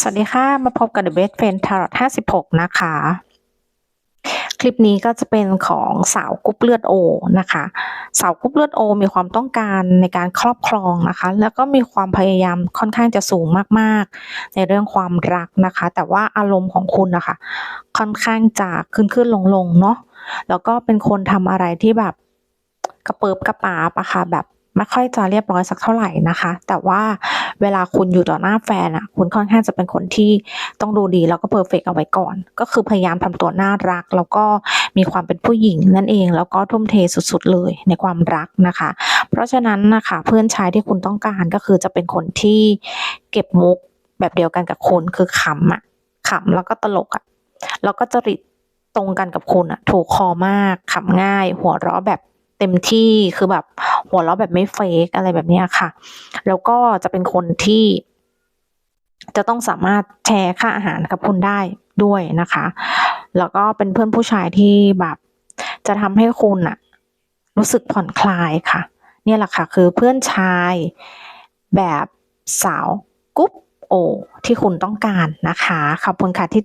สวัสดีค่ะ มาพบกับ The Best Friend Tarot 56 นะคะ คลิปนี้ก็จะเป็นของสาวกุ๊ปเลือดโอนะคะ สาวกุ๊ปเลือดโอ มีความต้องการในการครอบครองนะคะ แล้วก็มีความพยายามค่อนข้างจะสูงมากๆ ในเรื่องความรักนะคะ แต่ว่าอารมณ์ของคุณนะคะ ค่อนข้างจะขึ้นขึ้นลงลงเนาะ แล้วก็เป็นคนทำอะไรที่แบบกระเปิบกระป๋าบอะค่ะแบบ ไม่ค่อยจะเรียบร้อยสักเท่าไหร่นะคะ แต่ว่าเวลาคุณอยู่ต่อหน้าแฟนอะคุณค่อนข้างจะเป็นคนที่ต้องดูดีแล้วก็เพอร์เฟกเอาไว้ก่อน ก็คือพยายามทำตัวน่ารัก แล้วก็มีความเป็นผู้หญิงนั่นเองแล้วก็ทุ่มเทสุดๆเลยในความรักนะคะ เพราะฉะนั้นนะคะเพื่อนชายที่คุณต้องการก็คือจะเป็นคนที่เก็บมุกแบบเดียวกันกับคุณคือขำอะขำแล้วก็ตลกอะแล้วก็จริตตรงกันกับคุณอะถูกคอมากขำง่าย หัวเราะแบบเต็มที่คือแบบ หัวเราะแบบไม่เฟกอะไรแบบนี้ค่ะ แล้วก็จะเป็นคนที่จะต้องสามารถแชร์ค่าอาหารกับคุณได้ด้วยนะคะ แล้วก็เป็นเพื่อนผู้ชายที่แบบจะทำให้คุณอะรู้สึกผ่อนคลายค่ะ เนี่ยแหละค่ะ คือเพื่อนชายแบบสาวกุ๊บโอที่คุณต้องการนะคะ ขอบคุณค่ะที่ติด